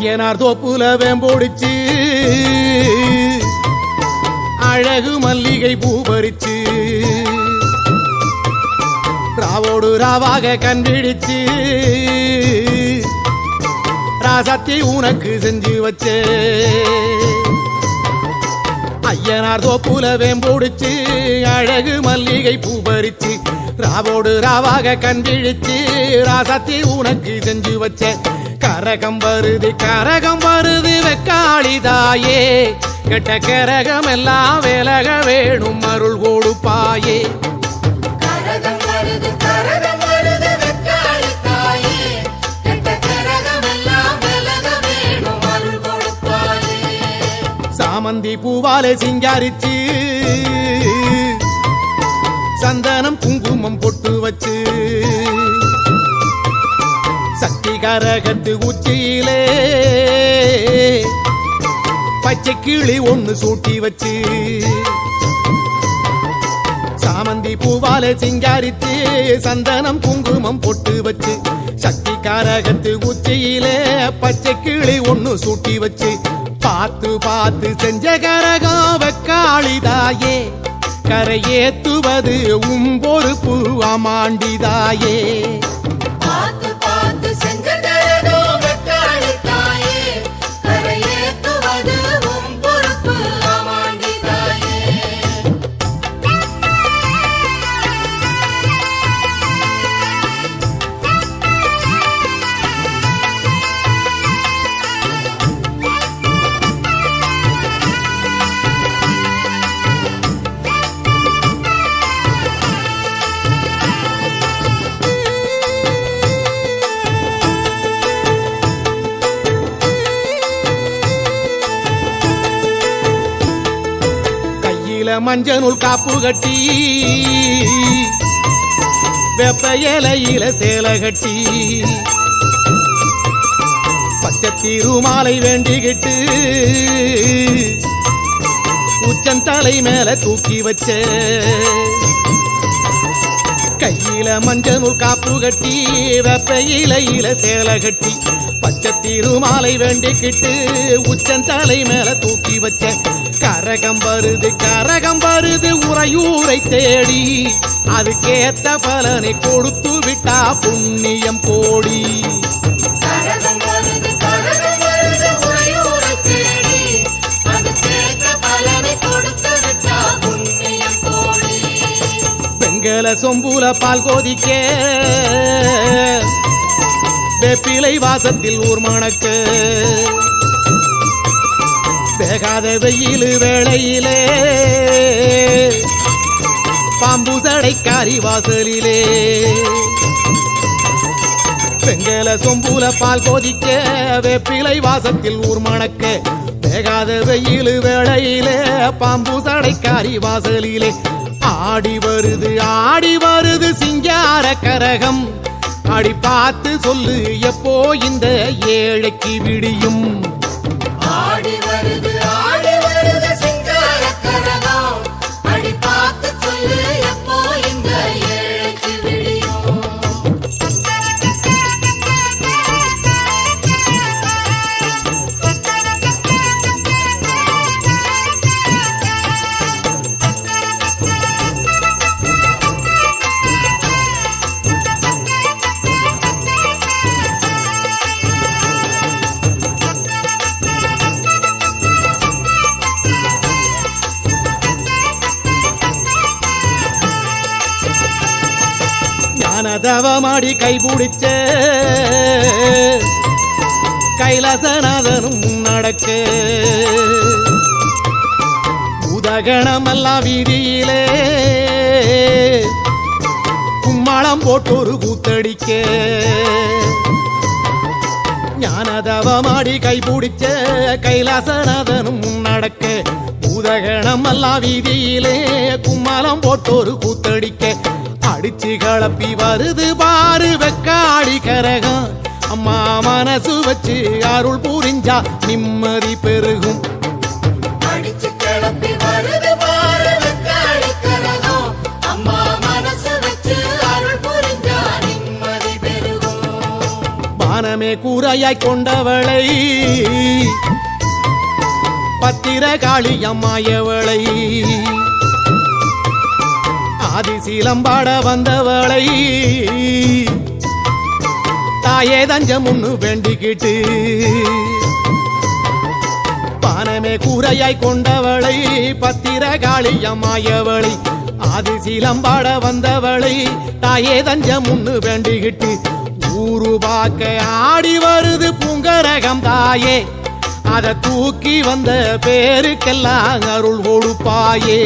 ஐயனார் தோப்புல வேம்போடிச்சு. அழகு மல்லிகை பூ பறிச்சு. ராவோடு ராவாக கண் பிடிச்சு ராசாத்தி உனக்கு செஞ்சு வச்சே. ஐயனார் தோப்புல வேம்போடிச்சு. அழகு மல்லிகை பூ பறிச்சு. ராவோடு ராவாக கண் விழிச்சு. ராசாத்தி உனக்கு செஞ்சு வச்ச. கரகம் வருது கரகம் வருது வெக்காளிதாயே. கெட்ட கரகம் எல்லாம் விலக வேணும் அருள் கொடுப்பாயே. கரகம் வருது கரகம் கரகத்து உச்சியிலே. பச்சை கிளி ஒண்ணு சூட்டி வச்சு. சாமந்தி பூவாலே சிங்காரித்து சந்தனம் குங்குமம் பொட்டு வச்சு. சக்தி காரகத்து உச்சியிலே பச்சை கிளி ஒண்ணு சூட்டி வச்சு. பார்த்து பார்த்து செஞ்ச கரகம் வெக்காளிதாயே கரையேத்துவது உம்பொறுப்பு அமாண்டிதாயே. கையில மஞ்சனுள் காப்பு கட்டி வெப்ப இலையில சேலை கட்டி பச்சை திருமாலை வேண்டிக்கிட்டு உச்சன் தலை மேல தூக்கி வச்ச கையில மஞ்ச நூல் காப்பு கட்டி வெப்ப இலையில சேலை கட்டி பச்சை திருமாலை வேண்டிக்கிட்டு உச்சன் தலை மேல தூக்கி வச்ச. கரகம் வருது கரகம் வருது உரையூரை தேடி. அதுக்கேத்த பலனை கொடுத்து விட்டா புண்ணியம் கோடி கரகம் வருது வெங்கல சொம்புல பால் கோதிக்க. வெப்பிலை வாசத்தில் ஊர் மணக்கு. வேகாத வெயில் வேளையிலே. பாம்பு சடைக்காரி வாசலிலே. வெங்கல சொம்புல பால் கோதிக்க. வெப்பிலை வாசத்தில் ஊர் மணக்க. வேகாத வெயில் வேளையிலே. பாம்பு சடைக்காரி வாசலிலே. ஆடி வருது ஆடி வருது சிங்கார கரகம். அடி பார்த்து சொல்லு எப்போ இந்த ஏழைக்கு விடியும்? ஆடி வருது ஆடி ஞானதவ கைபிடிச்ச கைலாசநாதனும் நடக்க. உதகணமெல்லாம் வீதியிலே கும்மாளம் போட்டொரு கூத்தடிக்க. ஞானதவமாடி கைபிடிச்ச கைலாசநாதனும் நடக்க. பூதகணம் வீதியிலே கும்மாளம் போட்டொரு கூத்தடிக்க. கலப்பி வருது பாரு வெக்காடி கரகம். அம்மா மனசு வச்சு அருள் புரிஞ்சா நிம்மதி பெருகும். அடிச்சு கிளப்பி வருது பாரு வெக்காளி கரகம். அம்மா மனசு வச்சு அருள் புரிஞ்சா நிம்மதி பெருகும். பானமே கூரையாய் கொண்டவளை. பத்திர காளி அம்மாயவளை ஆதிசீலம்பாட வந்தவளை. தாயே தஞ்சம் முன்னு வேண்டிக்கிட்டு பானமே கூரையாய் கொண்டவளை பத்திர காளியம்மாயவளை. ஆதிசீலம்பாட வந்தவளை தாயே தஞ்சம் முன்னு வேண்டிக்கிட்டு ஊரு பார்க்க ஆடி வருது பூங்கரகம் தாயே. அதை தூக்கி வந்த பேருக்கெல்லாம் அருள் கொடுப்பாயே